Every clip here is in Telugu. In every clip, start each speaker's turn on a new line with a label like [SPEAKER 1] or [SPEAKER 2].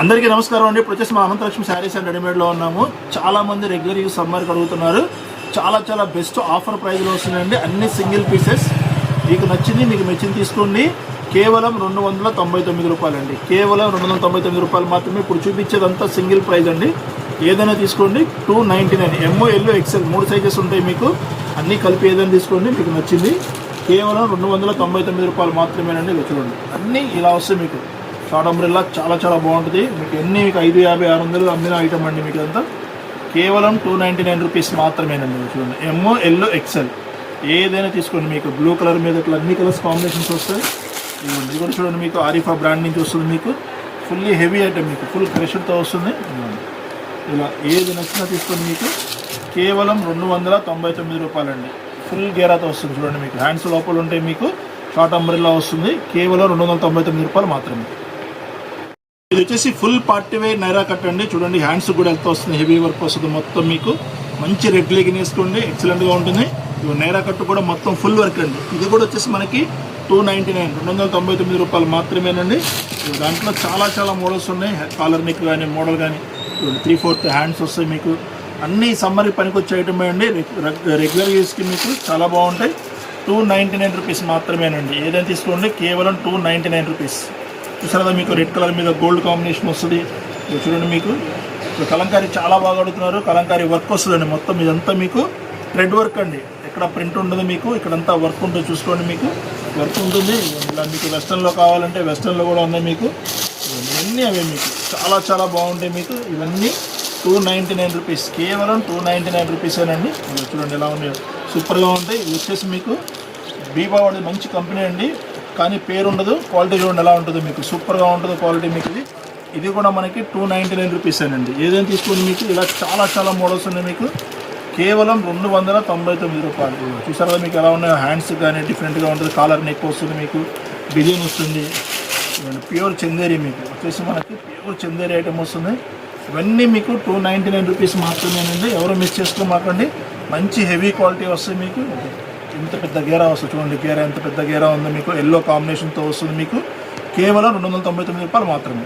[SPEAKER 1] అందరికీ నమస్కారం అండి. ఇప్పుడు వచ్చేసి మా అనంతలక్ష్మి శారీస్ అండ్ రెడీమేడ్లో ఉన్నాము. చాలా మంది రెగ్యులర్ యూస్ సమ్మర్కి అడుగుతున్నారు. చాలా చాలా బెస్ట్ ఆఫర్ ప్రైస్లో వస్తున్నాయండి. అన్ని సింగిల్ పీసెస్ మీకు నచ్చింది మీకు మెచ్చింది తీసుకోండి. కేవలం రెండు వందల తొంభై తొమ్మిది రూపాయలండి. కేవలం రెండు వందల తొంభై తొమ్మిది రూపాయలు మాత్రమే ఇప్పుడు చూపించేదంతా సింగిల్ ప్రైస్ అండి. ఏదైనా తీసుకోండి. Two ninety nine MO yellow XL మూడు సైజెస్ ఉంటాయి మీకు. అన్నీ కలిపి ఏదైనా తీసుకోండి. మీకు నచ్చింది. కేవలం రెండు వందల తొంభై తొమ్మిది రూపాయలు మాత్రమేనండి. ఇవి చూడండి. అన్నీ ఇలా వస్తాయి మీకు. షార్ట్ అంబ్రెల్లా చాలా చాలా బాగుంటుంది. మీకు ఎన్ని మీకు ఐదు యాభై ఆరు వందలు అమ్మిన ఐటమ్ అండి మీకు అంతా కేవలం టూ నైంటీ నైన్ రూపీస్ మాత్రమేనండి చూడండి. ఎంఓ ఎల్లో ఎక్సెల్ ఏదైనా తీసుకోండి మీకు. బ్లూ కలర్ మీద ఇట్లా అన్ని కలర్స్ కాంబినేషన్స్ వస్తాయి. ఇవ్వండి ఇది కూడా చూడండి మీకు. ఆరిఫా బ్రాండ్ నుంచి వస్తుంది మీకు. ఫుల్లీ హెవీ ఐటమ్ మీకు. ఫుల్ ప్రెషర్తో వస్తుంది. ఇలా ఏది నచ్చినా తీసుకోండి మీకు. కేవలం రెండు వందల తొంభై తొమ్మిది రూపాయలండి. ఫుల్ గేరాతో వస్తుంది చూడండి మీకు. హ్యాండ్స్ లోపల ఉంటే మీకు షార్ట్ అంబ్రెల్లా వస్తుంది. కేవలం రెండు వందల తొంభై తొమ్మిది రూపాయలు మాత్రమే. ఇది వచ్చేసి full party wear Naira cut అండి. చూడండి హ్యాండ్స్ కూడా వెళ్తా వస్తుంది హెవీ వర్క్ వస్తుంది మొత్తం మీకు. మంచి రెడ్ లెగిన్ వేసుకోండి ఎక్సలెంట్గా ఉంటుంది. ఇవి నైరా కట్ కూడా మొత్తం ఫుల్ వర్క్ అండి. ఇది కూడా వచ్చేసి మనకి టూ నైంటీ నైన్ రెండు వందల తొంభై తొమ్మిది రూపాయలు మాత్రమేనండి. దాంట్లో చాలా చాలా మోడల్స్ ఉన్నాయి. కాలర్ నెక్ కానీ మోడల్ కానీ త్రీ ఫోర్త్ హ్యాండ్స్ వస్తాయి మీకు. అన్ని సమ్మర్కి పనికొచ్చే ఐటమే అండి. రెగ్యులర్ యూస్కి మీకు చాలా బాగుంటాయి. టూ నైంటీ నైన్ రూపీస్ మాత్రమేనండి. ఏదైనా తీసుకోండి కేవలం టూ నైంటీ నైన్ రూపీస్ చూసారా మీకు రెడ్ కలర్ మీద గోల్డ్ కాంబినేషన్ వస్తుంది. చూడండి మీకు. ఇప్పుడు కలంకారీ చాలా బాగా అడుగుతున్నారు. కలంకారీ వర్క్ వస్తుందండి మొత్తం. ఇదంతా మీకు థ్రెడ్ వర్క్ అండి. ఎక్కడ ప్రింట్ ఉండదు మీకు. ఇక్కడంతా వర్క్ ఉంటుంది చూసుకోండి మీకు. వర్క్ ఉంటుంది. ఇలా మీకు వెస్ట్రన్లో కావాలంటే వెస్ట్రన్లో కూడా ఉన్నాయి మీకు. ఇవన్నీ అవే మీకు. చాలా చాలా బాగుంటాయి మీకు. ఇవన్నీ టూ నైంటీ నైన్ రూపీస్. కేవలం టూ నైంటీ నైన్ రూపీసేనండి చూడండి ఎలా ఉన్నాయి. సూపర్గా ఉంటాయి. ఇది వచ్చేసి మీకు బీబావాడి మంచి కంపెనీ అండి. కానీ పేరు ఉండదు క్వాలిటీ చూడండి ఎలా ఉంటుందో మీకు. సూపర్గా ఉంటుంది క్వాలిటీ మీకు ఇది. ఇది కూడా మనకి టూ నైంటీ నైన్ రూపీస్ అండి. ఏదైనా తీసుకుని మీకు ఇలా చాలా చాలా మోడల్స్ ఉన్నాయి మీకు. కేవలం రెండు వందల తొంభై తొమ్మిది రూపాయలు. చూసారా మీకు ఎలా ఉన్నాయో? హ్యాండ్స్ కానీ డిఫరెంట్గా ఉంటుంది. కాలర్ నెక్ వస్తుంది మీకు. డిజైన్ వస్తుంది. ప్యూర్ చందేరి మీకు. వచ్చేసి మనకి ప్యూర్ చందేరి ఐటమ్ వస్తుంది. ఇవన్నీ మీకు టూ నైంటీ నైన్ రూపీస్ మాత్రమేనండి. ఎవరు మిస్ చేసుకోమాకండి. మంచి హెవీ క్వాలిటీ వస్తుంది మీకు. ఇంత పెద్ద గేరా వస్తుంది చూడండి గేరా ఎంత పెద్ద గేరా ఉందో మీకు ఎల్లో కాంబినేషన్తో వస్తుంది మీకు. కేవలం రెండు వందల తొంభై తొమ్మిది రూపాయలు మాత్రమే.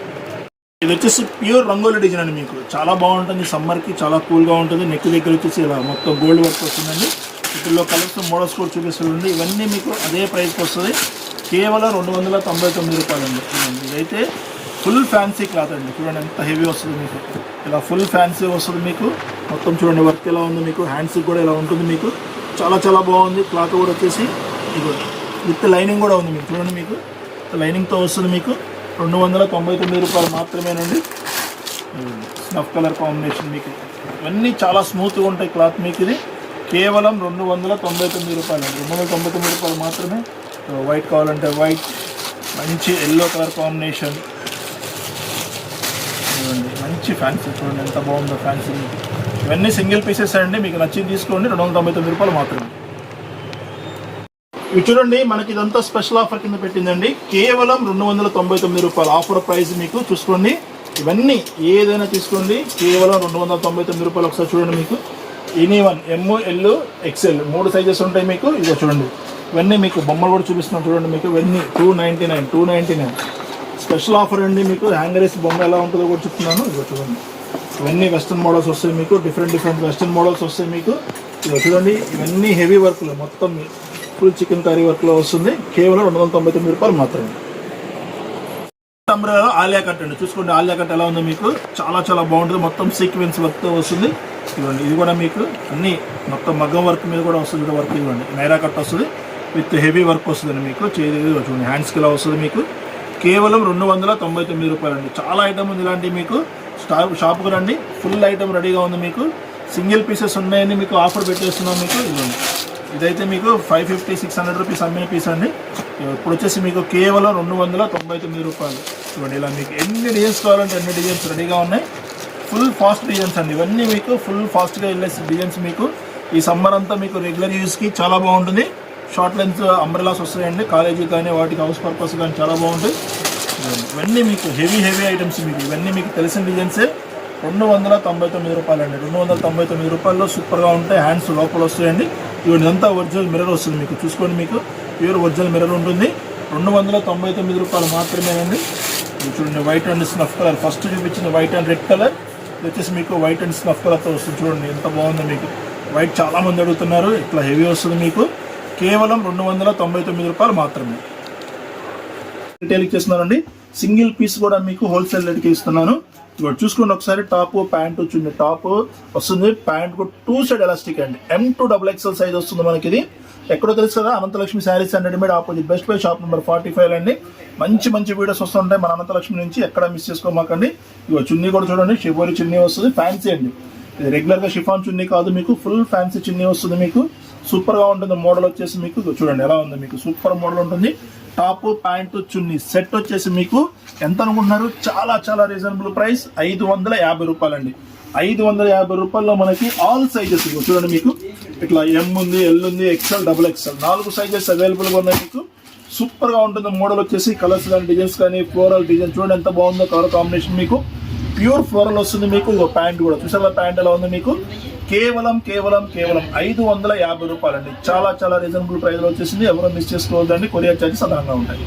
[SPEAKER 1] ఇది వచ్చేసి ప్యూర్ రంగోలీ డిజైన్ అండి మీకు. చాలా బాగుంటుంది సమ్మర్కి చాలా కూల్గా ఉంటుంది. నెక్ దగ్గర వచ్చేసి ఇలా మొత్తం గోల్డ్ వర్క్ వస్తుందండి. వీటిల్లో కలర్స్ మోడల్స్ కూడా చూపిస్తుంది ఇవన్నీ మీకు అదే ప్రైస్కి వస్తుంది. కేవలం రెండు వందల తొంభై తొమ్మిది రూపాయలు అండి ఇదైతే ఫుల్ ఫ్యాన్సీ క్లాత్ అండి. చూడండి ఎంత హెవీ వస్తుంది మీకు. ఇలా ఫుల్ ఫ్యాన్సీ వస్తుంది మీకు. మొత్తం చూడండి వర్క్ ఎలా ఉంది మీకు హ్యాండ్స్ కూడా ఇలా ఉంటుంది మీకు. చాలా చాలా బాగుంది. క్లాత్ కూడా వచ్చేసి ఇది విత్ లైనింగ్ కూడా ఉంది మీకు చూడండి మీకు. లైనింగ్తో వస్తుంది మీకు. రెండు వందల తొంభై తొమ్మిది రూపాయలు మాత్రమేనండి. స్నఫ్ కలర్ కాంబినేషన్ మీకు. ఇవన్నీ చాలా స్మూత్గా ఉంటాయి క్లాత్ మీకు ఇది. కేవలం రెండు వందల తొంభై తొమ్మిది రూపాయలు. రెండు వందల తొంభై తొమ్మిది రూపాయలు మాత్రమే. వైట్ కావాలంటే వైట్ మంచి ఎల్లో కలర్ కాంబినేషన్. చూడండి మంచి ఫ్యాన్సీ చూడండి ఎంత బాగుందో ఫ్యాన్సీ మీకు. ఇవన్నీ సింగిల్ పీసెస్ అండి మీకు నచ్చింది తీసుకోండి రెండు వందల తొంభై తొమ్మిది రూపాయలు మాత్రమే. ఇవి చూడండి మనకి ఇదంతా స్పెషల్ ఆఫర్ కింద పెట్టిందండి. కేవలం రెండు వందల తొంభై తొమ్మిది రూపాయలు ఆఫర్ ప్రైస్ మీకు చూసుకోండి. ఇవన్నీ ఏదైనా తీసుకోండి కేవలం రెండు వందల తొంభై తొమ్మిది రూపాయలు ఒకసారి చూడండి మీకు. Any one M L XL మూడు సైజెస్ ఉంటాయి మీకు. ఇదిగో చూడండి. ఇవన్నీ మీకు బొమ్మలు కూడా చూపిస్తున్నాం చూడండి మీకు. ఇవన్నీ two ninety nine two ninety nine special offer అండి మీకు. హ్యాంగరీస్ బొమ్మ ఎలా ఉంటుందో కూడా చెప్తున్నాను ఇదిగో చూడండి. ఇవన్నీ వెస్ట్రన్ మోడల్స్ వస్తాయి మీకు డిఫరెంట్ డిఫరెంట్ వెస్ట్రన్ మోడల్స్ వస్తాయి మీకు. ఇవి చూడండి ఇవన్నీ హెవీ వర్క్లు మొత్తం ఫుల్ చికెన్ కర్రీ వర్క్లో వస్తుంది. కేవలం రెండు వందల తొంభై తొమ్మిది రూపాయలు మాత్రమే. ఆలియా కట్ అండి. చూసుకోండి ఆలియా కట్ ఎలా ఉందో మీకు. చాలా చాలా బాగుంటుంది. మొత్తం సీక్వెన్స్ వర్క్తో వస్తుంది. ఇవ్వండి ఇది కూడా మీకు. అన్ని మొత్తం మగ్గం వర్క్ మీద కూడా వస్తుంది వర్క్ ఇవ్వండి నైరా కట్ వస్తుంది. విత్ హెవీ వర్క్ వస్తుంది మీకు. చేతి చూడండి హ్యాండ్స్కి ఇలా వస్తుంది మీకు. కేవలం రెండు వందల తొంభై తొమ్మిది రూపాయలు అండి చాలా ఐటమ్ ఉంది ఇలాంటివి మీకు. స్టా షాప్కి రండి. ఫుల్ ఐటమ్ రెడీగా ఉంది మీకు. సింగిల్ పీసెస్ ఉన్నాయని మీకు ఆఫర్ పెట్టేస్తున్నాం మీకు. ఇదిగోండి. ఇదైతే మీకు five fifty six hundred rupees అమ్మిన పీస్ అండి. ఇప్పుడు వచ్చేసి మీకు కేవలం రెండు వందల తొంభై తొమ్మిది రూపాయలు. ఇవ్వండి ఇలా మీకు ఎన్ని డిజైన్స్ కావాలంటే ఎన్ని డిజైన్స్ రెడీగా ఉన్నాయి. ఫుల్ ఫాస్ట్ డిజైన్స్ అండి. ఇవన్నీ మీకు ఫుల్ ఫాస్ట్గా వెళ్ళే డిజైన్స్ మీకు. ఈ సమ్మర్ అంతా మీకు రెగ్యులర్ యూస్కి చాలా బాగుంటుంది. షార్ట్ లెన్స్ అంబ్రెలాస్ వస్తాయండి. కాలేజీ కానీ వాటికి హౌస్ పర్పస్ కానీ చాలా బాగుంటాయి. ఇవన్నీ మీకు హెవీ హెవీ ఐటమ్స్ మీకు. ఇవన్నీ మీకు తెలిసిన డిజైన్సే రెండు వందల తొంభై తొమ్మిది రూపాయలు అండి రెండు వందల తొంభై తొమ్మిది రూపాయల్లో సూపర్గా ఉంటాయి. హ్యాండ్స్ లోపల వస్తాయండి. ఇవన్నీ ఇదంతా ఒరిజినల్ మిర్రర్ వస్తుంది మీకు. చూసుకోండి మీకు. ప్యూర్ ఒరిజినల్ మిర్రర్ ఉంటుంది. రెండు వందల తొంభై తొమ్మిది రూపాయలు మాత్రమేనండి. చూడండి white and snuff colour first చూపించిన వైట్ అండ్ రెడ్ కలర్ ఇది వచ్చేసి మీకు వైట్ అండ్ స్నఫ్ కలర్తో వస్తుంది. చూడండి ఎంత బాగుందో మీకు. వైట్ చాలా మంది అడుగుతున్నారు. ఇట్లా హెవీ వస్తుంది మీకు. కేవలం రెండు వందల తొంభై తొమ్మిది రూపాయలు మాత్రమే. రిటైల్ ఇచ్చేస్తున్నానండి సింగిల్ పీస్ కూడా మీకు హోల్సేల్ రేట్కి ఇస్తున్నాను. ఇప్పుడు చూసుకోండి ఒకసారి టాప్ ప్యాంట్ వచ్చింది. టాప్ వస్తుంది. ప్యాంట్ టూ సైడ్ ఎలాస్టిక్ అండి. M two double XL size వస్తుంది మనకి ఇది ఎక్కడో తెలుసు కదా Anantalakshmi sarees and readymade opposite. Best buy shop number forty five అండి. మంచి మంచి వీడియోస్ వస్తుంటాయి మన అనంతలక్ష్మి నుంచి ఎక్కడ మిస్ చేసుకోమాకండి. ఇక చున్నీ కూడా చూడండి. షిబోరి చున్నీ వస్తుంది. ఫ్యాన్సీ అండి. ఇది రెగ్యులర్గా షిఫాన్ చున్నీ కాదు మీకు. ఫుల్ ఫ్యాన్సీ చున్నీ వస్తుంది మీకు. సూపర్గా ఉంటుంది. మోడల్ వచ్చేసి మీకు. చూడండి ఎలా ఉంది మీకు. సూపర్ మోడల్ ఉంటుంది. టాప్ ప్యాంట్ చున్నీ సెట్ వచ్చేసి మీకు ఎంత అనుకుంటున్నారు? చాలా చాలా రీజనబుల్ ప్రైస్ ఐదు వందల యాభై రూపాయలండి. ఐదు వందల యాభై రూపాయల్లో మనకి ఆల్ సైజెస్ చూడండి మీకు. ఇట్లా ఎం ఉంది ఎల్ ఉంది ఎక్స్ఎల్ డబుల్ ఎక్స్ఎల్ నాలుగు సైజెస్ అవైలబుల్గా ఉన్నాయి మీకు. సూపర్గా ఉంటుంది. మోడల్ వచ్చేసి కలర్స్ కానీ డిజైన్స్ కానీ ఫ్లోరల్ డిజైన్ చూడండి ఎంత బాగుందో కలర్ కాంబినేషన్ మీకు. ప్యూర్ ఫ్లోరల్ వస్తుంది మీకు. ప్యాంట్ కూడా. చూసారా ప్యాంట్ ఎలా ఉంది మీకు? కేవలం కేవలం కేవలం ఐదు వందల యాభై రూపాయలు అండి చాలా చాలా రీజనబుల్ ప్రైస్లో వచ్చేసింది. ఎవరో మిస్ చేసుకోవద్దండి. కొరియర్ చార్జెస్ అదనంగా ఉంటాయి.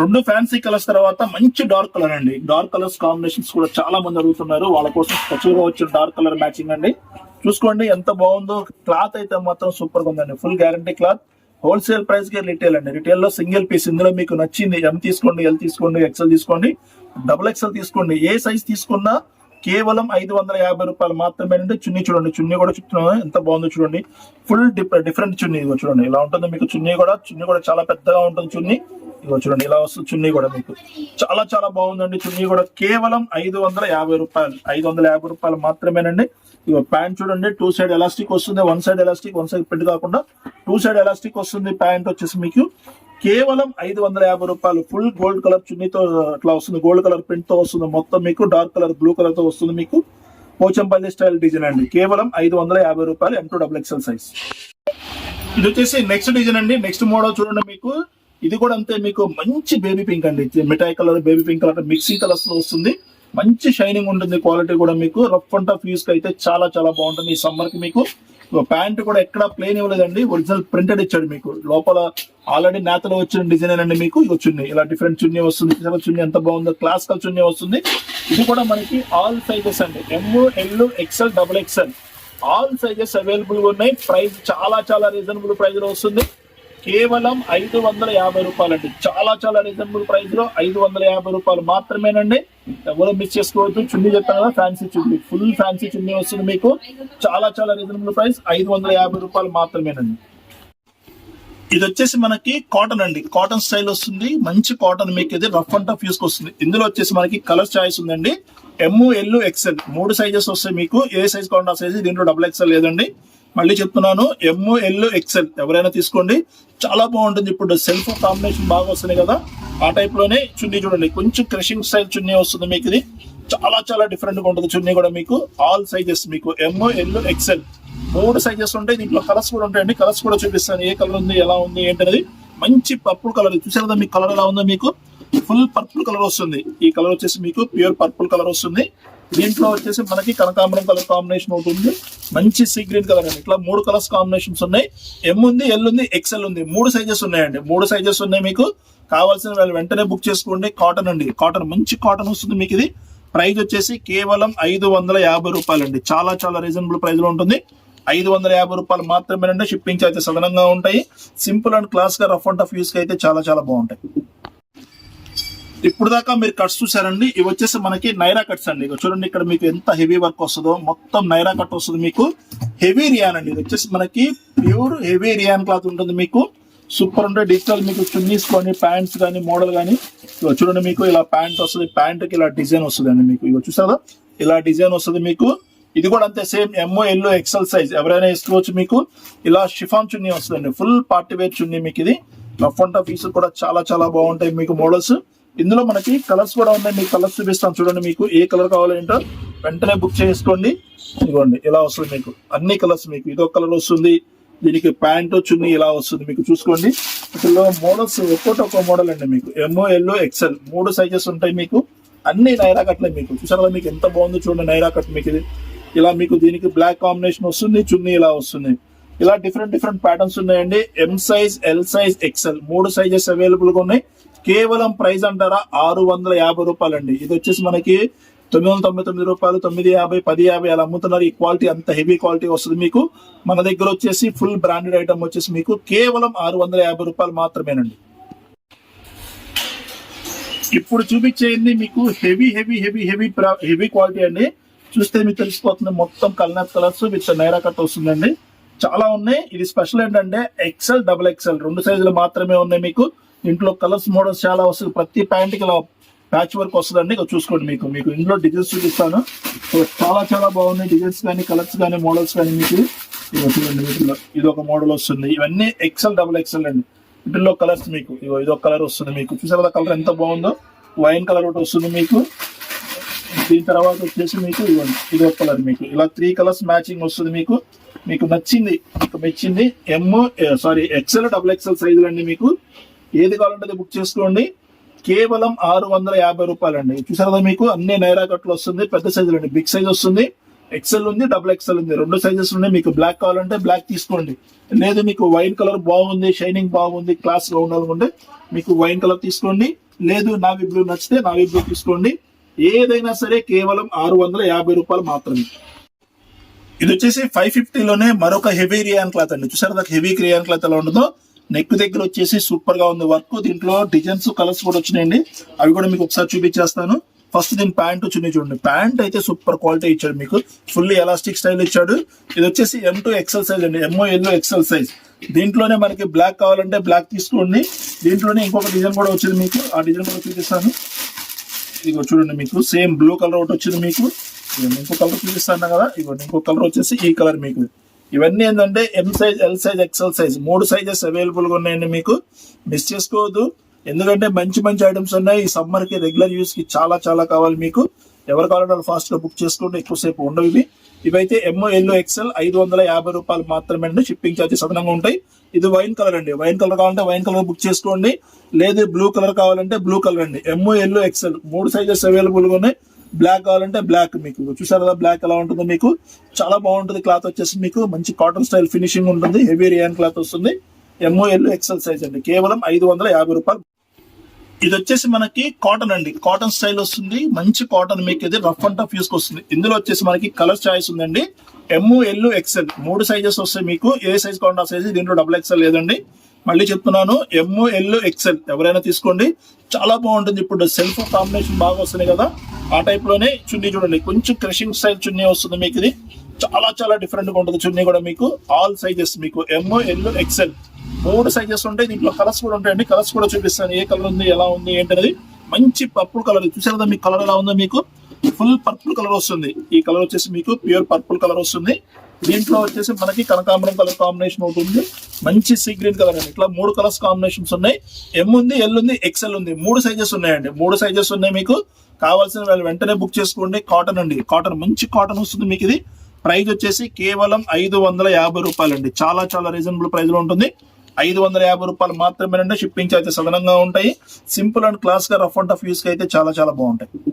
[SPEAKER 1] రెండు ఫ్యాన్సీ కలర్స్ తర్వాత మంచి డార్క్ కలర్ అండి. డార్క్ కలర్స్ కాంబినేషన్స్ కూడా చాలా మంది అడుగుతున్నారు. వాళ్ళ కోసం స్పెషల్గా వచ్చిన డార్క్ కలర్ మ్యాచింగ్ అండి. చూసుకోండి ఎంత బాగుందో. క్లాత్ అయితే మాత్రం సూపర్గా ఉందండి. ఫుల్ గ్యారంటీ క్లాత్ హోల్సేల్ ప్రైస్కి రిటైల్ అండి. రిటైల్లో సింగిల్ పీస్ ఇందులో మీకు నచ్చింది ఎం తీసుకోండి ఎల్ తీసుకోండి ఎక్సెల్ తీసుకోండి. డబుల్ ఎక్సెల్ తీసుకోండి. ఏ సైజ్ తీసుకున్నా కేవలం ఐదు వందల యాభై రూపాయలు మాత్రమే అంటే చున్నీ చూడండి. చున్నీ కూడా చెప్తున్నాను ఎంత బాగుందో చూడండి. ఫుల్ డిఫరెంట్ డిఫరెంట్ చున్నీ చూడండి. ఇలా ఉంటుంది మీకు చున్నీ కూడా చున్నీ కూడా చాలా పెద్దగా ఉంటుంది చున్నీ. ఇదిగో చూడండి ఇలా వస్తుంది చున్నీ కూడా మీకు. చాలా చాలా బాగుందండి చున్నీ కూడా. కేవలం ఐదు వందల యాభై రూపాయలు. ఐదు వందల యాభై రూపాయలు మాత్రమేనండి. ఇగో ప్యాంట్ చూడండి టూ సైడ్ ఎలాస్టిక్ వస్తుంది one side elastic one side print కాకుండా టూ సైడ్ ఎలాస్టిక్ వస్తుంది ప్యాంట్ వచ్చేసి మీకు. కేవలం ఐదు వందల యాభై రూపాయలు. ఫుల్ గోల్డ్ కలర్ చున్నీతో అట్లా వస్తుంది గోల్డ్ కలర్ ప్రింట్తో వస్తుంది. మొత్తం మీకు డార్క్ కలర్ బ్లూ కలర్తో వస్తుంది మీకు. పోచంపల్లి స్టైల్ డిజైన్ అండి. కేవలం ఐదు వందల యాభై రూపాయలు M two double XL size ఇది వచ్చేసి నెక్స్ట్ డిజైన్ అండి. నెక్స్ట్ మోడల్ చూడండి మీకు. ఇది కూడా అంతే మీకు మంచి బేబీ పింక్ అండి. మిఠాయి కలర్ బేబీ పింక్ కలర్ మిక్సీ కలర్స్లో వస్తుంది. మంచి షైనింగ్ ఉంటుంది క్వాలిటీ కూడా మీకు. రఫ్ అండ్ టఫ్ యూస్ అయితే చాలా చాలా బాగుంటుంది ఈ సమ్మర్కి మీకు. ప్యాంట్ కూడా ఎక్కడ ప్లేన్ ఇవ్వలేదండి. ఒరిజినల్ ప్రింటెడ్ ఇచ్చాడు మీకు. లోపల ఆల్రెడీ నేతలో వచ్చిన డిజైన్ అండి మీకు. ఇక చున్నీ ఇలా డిఫరెంట్ చున్నీ వస్తుంది. చున్నీ ఎంత బాగుందో క్లాసికల్ చున్నీ వస్తుంది. ఇది కూడా మనకి ఆల్ సైజెస్ అండి. M L XL double XL all sizes available ఉన్నాయి. ప్రైస్ చాలా చాలా రీజనబుల్ ప్రైస్లో వస్తుంది. కేవలం ఐదు వందల యాభై రూపాయలండి. చాలా చాలా రీజనబుల్ ప్రైస్లో ఐదు వందల యాభై రూపాయలు మాత్రమేనండి. ఎవరు మిస్ చేసుకోవద్దు. చున్నీ చెప్తాను కదా ఫ్యాన్సీ చున్నీ. ఫుల్ ఫ్యాన్సీ చున్నీ వస్తుంది మీకు. చాలా చాలా రీజనబుల్ ప్రైస్ ఐదు వందల యాభై రూపాయలు మాత్రమేనండి. ఇది వచ్చేసి మనకి కాటన్ అండి. కాటన్ స్టైల్ వస్తుంది. మంచి కాటన్ మీకు ఇది రఫ్ అండ్ టఫ్ యూస్ వస్తుంది. ఇందులో వచ్చేసి మనకి కలర్ చాయిస్ ఉందండి. ఎమ్ ఎల్ ఎక్స్ఎల్ మూడు సైజెస్ వస్తాయి మీకు. ఏ సైజ్ కావాలంటే ఆ సైజ్ దీంట్లో డబుల్ ఎక్స్ఎల్ లేదండి. మళ్ళీ చెప్తున్నాను ఎమ్ ఎల్ ఎక్స్ఎల్ ఎవరైనా తీసుకోండి. చాలా బాగుంటుంది ఇప్పుడు సెల్ఫ్ కాంబినేషన్ బాగా వస్తున్నాయి కదా. ఆ టైప్లోనే చున్నీ చూడండి. కొంచెం క్రషింగ్ స్టైల్ చున్నీ వస్తుంది మీకు ఇది. చాలా చాలా డిఫరెంట్గా ఉంటుంది చున్నీ కూడా మీకు. ఆల్ సైజెస్ మీకు. ఎమ్ ఎల్ ఎక్స్ఎల్ మూడు సైజెస్ ఉంటాయి. దీంట్లో కలర్స్ కూడా ఉంటాయండి. కలర్స్ కూడా చూపిస్తాను. ఏ కలర్ ఉంది ఎలా ఉంది ఏంటనేది. మంచి పర్పుల్ కలర్ చూసారు కదా మీకు కలర్ ఎలా ఉందో మీకు? ఫుల్ పర్పుల్ కలర్ వస్తుంది. ఈ కలర్ వచ్చేసి మీకు ప్యూర్ పర్పుల్ కలర్ వస్తుంది. దీంట్లో వచ్చేసి మనకి కనకాంబరం కలర్ కాంబినేషన్ ఉంటుంది మంచి సీ గ్రీన్ కలర్ అండి. ఇట్లా మూడు కలర్స్ కాంబినేషన్స్ ఉన్నాయి. ఎం ఉంది ఎల్ ఉంది ఎక్సెల్ ఉంది. మూడు సైజెస్ ఉన్నాయండి. మూడు సైజెస్ ఉన్నాయి మీకు. కావాల్సిన వాళ్ళు వెంటనే బుక్ చేసుకోండి. కాటన్ అండి. కాటన్ మంచి కాటన్ వస్తుంది మీకు ఇది. ప్రైజ్ వచ్చేసి కేవలం ఐదు వందల యాభై రూపాయలండి. చాలా చాలా రీజనబుల్ ప్రైస్లో ఉంటుంది. ఐదు వందల యాభై రూపాయలు మాత్రమేనండి. షిప్పింగ్ అయితే సదనంగా ఉంటాయి. సింపుల్ అండ్ క్లాస్గా రఫ్ అండ్ టఫ్ యూస్ అయితే చాలా చాలా బాగుంటాయి. ఇప్పుడు దాకా మీరు కట్స్ చూసారండి ఇవి వచ్చేసి మనకి నైరా కట్స్ అండి. చూడండి ఇక్కడ మీకు ఎంత హెవీ వర్క్ వస్తుందో. మొత్తం నైరా కట్ వస్తుంది మీకు. హెవీ రియాన్ అండి. ఇది వచ్చేసి మనకి ప్యూర్ హెవీ రియాన్ క్లాత్ ఉంటుంది మీకు. సూపర్ ఉంటే డిజిటల్ మీకు చున్నీస్ కానీ ప్యాంట్స్ కానీ మోడల్ కానీ. చూడండి మీకు ఇలా ప్యాంట్ వస్తుంది. ప్యాంట్కి ఇలా డిజైన్ వస్తుంది అండి మీకు. ఇవి చూసారా? ఇలా డిజైన్ వస్తుంది మీకు. ఇది కూడా అంతే సేమ్ ఎంఓ ఎల్లో ఎక్సెల్ సైజ్ ఎవరైనా వేసుకోవచ్చు మీకు. ఇలా షిఫాన్ చున్నీ వస్తుందండి. ఫుల్ పార్టీ వేర్ చున్నీ మీకు ఇది. రఫ్ అండ్ టఫ్ పీసులు కూడా చాలా చాలా బాగుంటాయి మీకు మోడల్స్. ఇందులో మనకి కలర్స్ కూడా ఉన్నాయి. మీకు కలర్స్ చూపిస్తాను. చూడండి మీకు ఏ కలర్ కావాలంటే వెంటనే బుక్ చేసుకోండి. ఇదిగోండి ఇలా వస్తుంది మీకు. అన్ని కలర్స్ మీకు. ఇదొక కలర్ వస్తుంది. దీనికి ప్యాంట్ చున్నీ ఇలా వస్తుంది. మీకు చూసుకోండి. ఇందులో మోడల్స్ ఒక్కోటి ఒక్కో మోడల్ అండి మీకు. ఎంఓ ఎల్లో ఎక్సెల్ మూడు సైజెస్ ఉంటాయి మీకు. అన్ని నైరా కట్లే మీకు. చూసారా మీకు ఎంత బాగుందో చూడండి నైరా కట్ మీకు ఇది. ఇలా మీకు దీనికి బ్లాక్ కాంబినేషన్ వస్తుంది. చున్నీ ఇలా వస్తుంది. ఇలా డిఫరెంట్ డిఫరెంట్ ప్యాటర్న్స్ ఉన్నాయండి. M size L size XL మూడు సైజెస్ అవైలబుల్గా ఉన్నాయి. కేవలం ప్రైస్ అంటారా? ఆరు వందల యాభై రూపాయలు అండి ఇది వచ్చేసి మనకి తొమ్మిది వందల తొంభై తొమ్మిది రూపాయలు తొమ్మిది యాభై పది యాభై అలా అమ్ముతున్నారు. ఈ క్వాలిటీ అంత హెవీ క్వాలిటీ వస్తుంది మీకు. మన దగ్గర వచ్చేసి ఫుల్ బ్రాండెడ్ ఐటమ్ వచ్చేసి మీకు కేవలం ఆరు వందల యాభై రూపాయలు మాత్రమేనండి. ఇప్పుడు చూపించేది మీకు heavy heavy heavy heavy heavy quality అండి. చూస్తే మీకు తెలిసిపోతుంది మొత్తం కల్నాథ్ కలర్స్ విత్ నైరా కట్ వస్తుందండి. చాలా ఉన్నాయి. ఇది స్పెషల్ ఏంటంటే ఎక్సెల్ డబుల్ ఎక్సెల్ రెండు సైజులు మాత్రమే ఉన్నాయి మీకు. ఇంట్లో కలర్స్ మోడల్స్ చాలా వస్తుంది. ప్రతి ప్యాంట్కి ఇలా ప్యాచ్ వర్క్ వస్తుందండి. ఇక చూసుకోండి మీకు. మీకు ఇంట్లో డిజైన్స్ చూపిస్తాను. చాలా చాలా బాగున్నాయి. డిజైన్స్ కానీ కలర్స్ కానీ మోడల్స్ కానీ మీకు ఇగో చూడండి వీటిలో ఇది ఒక మోడల్ వస్తుంది. ఇవన్నీ ఎక్సెల్ డబుల్ ఎక్సెల్ అండి. వీటిల్లో కలర్స్ మీకు. ఇగో ఇది ఒక కలర్ వస్తుంది మీకు. చూసారు కదా కలర్ ఎంత బాగుందో? వైన్ కలర్ ఒకటి వస్తుంది మీకు. దీని తర్వాత వచ్చేసి మీకు ఇవ్వండి ఇది ఒక కలర్ మీకు. ఇలా త్రీ కలర్స్ మ్యాచింగ్ వస్తుంది మీకు. మీకు నచ్చింది. మీకు నచ్చింది M sorry XL double XL సైజులు అండి మీకు. ఏది కావాలంటే అది బుక్ చేసుకోండి. కేవలం ఆరు వందల యాభై రూపాయలు అండి చూసారు మీకు? అన్ని నైరా కట్లు వస్తుంది. పెద్ద సైజులు అండి బిగ్ సైజ్ వస్తుంది. ఎక్సెల్ ఉంది డబుల్ ఎక్సెల్ ఉంది. రెండు సైజెస్ ఉన్నాయి. మీకు బ్లాక్ కావాలంటే బ్లాక్ తీసుకోండి. లేదు మీకు వైన్ కలర్ బాగుంది షైనింగ్ బాగుంది క్లాస్గా ఉండాలనుకుంటే మీకు వైన్ కలర్ తీసుకోండి. లేదు నావి బ్లూ నచ్చితే నావి బ్లూ తీసుకోండి. ఏదైనా సరే కేవలం ఆరు వందల యాభై రూపాయలు మాత్రమే. ఇది వచ్చేసి ఫైవ్ ఫిఫ్టీలోనే మరొక హెవీ రియాన్ క్లాత్ అండి. చూసారు దాకా హెవీ రియాన్ క్లాత్ ఎలా ఉండదో నెక్ దగ్గర వచ్చేసి సూపర్గా ఉంది వర్క్. దీంట్లో డిజైన్స్ కలర్స్ కూడా వచ్చినాయండి. అవి కూడా మీకు ఒకసారి చూపించేస్తాను. ఫస్ట్ దీని ప్యాంట్ చున్నీ చూడండి. ప్యాంట్ అయితే సూపర్ క్వాలిటీ ఇచ్చాడు మీకు. ఫుల్లీ ఎలాస్టిక్ స్టైల్ ఇచ్చాడు. ఇది వచ్చేసి ఎం టూ ఎక్సెల్ సైజ్ అండి. ఎంఓ ఎల్లో ఎక్సెల్ సైజ్ దీంట్లోనే మనకి బ్లాక్ కావాలంటే బ్లాక్ తీసుకోండి. దీంట్లోనే ఇంకొక డిజైన్ కూడా వచ్చింది మీకు. ఆ డిజైన్ కూడా చూపిస్తాను. ఇదిగో చూడండి మీకు. సేమ్ బ్లూ కలర్ ఒకటి వచ్చింది మీకు. ఇదిగో ఇంకో కలర్ చూపిస్తాను కదా. ఇగో ఇంకో కలర్ వచ్చేసి ఈ కలర్ మీకు. ఇవన్నీ ఏంటంటే M size L size XL size మూడు సైజెస్ అవైలబుల్గా ఉన్నాయండి మీకు. మిస్ చేసుకోవద్దు. ఎందుకంటే మంచి మంచి ఐటమ్స్ ఉన్నాయి. ఈ సమ్మర్కి రెగ్యులర్ యూస్కి చాలా చాలా కావాలి మీకు. ఎవరు కావాలంటే వాళ్ళు బుక్ చేసుకోండి. ఎక్కువసేపు ఉండవు ఇవి. ఇవైతే ఎంఓ ఎల్లో ఎక్సెల్ ఐదు వందల యాభై రూపాయలు మాత్రమే అండి. షిప్పింగ్ ఛార్జెస్ అదనంగా ఉంటాయి. ఇది వైన్ కలర్ అండి. వైన్ కలర్ కావాలంటే వైన్ కలర్ బుక్ చేసుకోండి. లేదు బ్లూ కలర్ కావాలంటే బ్లూ కలర్ అండి. ఎంఓ ఎల్లో ఎక్సెల్ మూడు సైజెస్ అవైలబుల్గా ఉన్నాయి. బ్లాక్ కావాలంటే బ్లాక్ మీకు. చూసారా బ్లాక్ ఎలా ఉంటుందో మీకు? చాలా బాగుంటుంది క్లాత్ వచ్చేసి మీకు. మంచి కాటన్ స్టైల్ ఫినిషింగ్ ఉంటుంది. హెవీ రియాన్ క్లాత్ వస్తుంది. ఎంఓఎల్ ఎక్సెల్ సైజ్ అండి. కేవలం ఐదు వందల యాభై రూపాయలు. ఇది వచ్చేసి మనకి కాటన్ అండి. కాటన్ స్టైల్ వస్తుంది. మంచి కాటన్ మీకు ఇది రఫ్ అండ్ టఫ్ యూస్ వస్తుంది. ఇందులో వచ్చేసి మనకి కలర్ చాయిస్ ఉందండి. ఎమ్ము ఎల్లు ఎక్సెల్ మూడు సైజెస్ వస్తాయి మీకు. ఏ సైజ్ కావాలంటే ఆ సైజ్ దీంట్లో డబుల్ ఎక్సెల్ లేదండి. మళ్ళీ చెప్తున్నాను ఎమ్ము ఎల్ ఎక్సెల్ ఎవరైనా తీసుకోండి. చాలా బాగుంటుంది. ఇప్పుడు సెల్ఫ్ కాంబినేషన్ బాగా వస్తున్నాయి కదా. ఆ టైప్లోనే చున్నీ చూడండి. కొంచెం క్రషింగ్ స్టైల్ చున్నీ వస్తుంది మీకు ఇది. చాలా చాలా డిఫరెంట్గా ఉంటుంది చున్నీ కూడా మీకు. ఆల్ సైజెస్ మీకు. ఎమ్ ఎల్ ఎక్సెల్ మూడు సైజెస్ ఉంటాయి. దీంట్లో కలర్స్ కూడా ఉంటాయండి. కలర్స్ కూడా చూపిస్తాను. ఏ కలర్ ఉంది ఎలా ఉంది ఏంటనేది. మంచి పర్పుల్ కలర్ చూసారు కదా మీకు కలర్ ఎలా ఉందో మీకు? ఫుల్ పర్పుల్ కలర్ వస్తుంది. ఈ కలర్ వచ్చేసి మీకు ప్యూర్ పర్పుల్ కలర్ వస్తుంది. దీంట్లో వచ్చేసి మనకి కనకాంబరం కలర్ కాంబినేషన్ ఉంటుంది మంచి సీ గ్రీన్ కలర్ అండి. ఇట్లా మూడు కలర్స్ కాంబినేషన్స్ ఉన్నాయి. ఎం ఉంది ఎల్ ఉంది ఎక్సెల్ ఉంది. మూడు సైజెస్ ఉన్నాయండి. మూడు సైజెస్ ఉన్నాయి మీకు. కావాల్సిన వాళ్ళు వెంటనే బుక్ చేసుకోండి. కాటన్ అండి. కాటన్ మంచి కాటన్ వస్తుంది మీకు ఇది. ప్రైజ్ వచ్చేసి కేవలం ఐదు వందల యాభై రూపాయలండి. చాలా చాలా రీజనబుల్ ప్రైస్లో ఉంటుంది. ఐదు వందల యాభై రూపాయలు మాత్రమేనండి. షిప్పింగ్ అయితే సదనంగా ఉంటాయి. సింపుల్ అండ్ క్లాస్గా రఫ్ అండ్ టఫ్ యూస్కి అయితే చాలా చాలా బాగుంటాయి.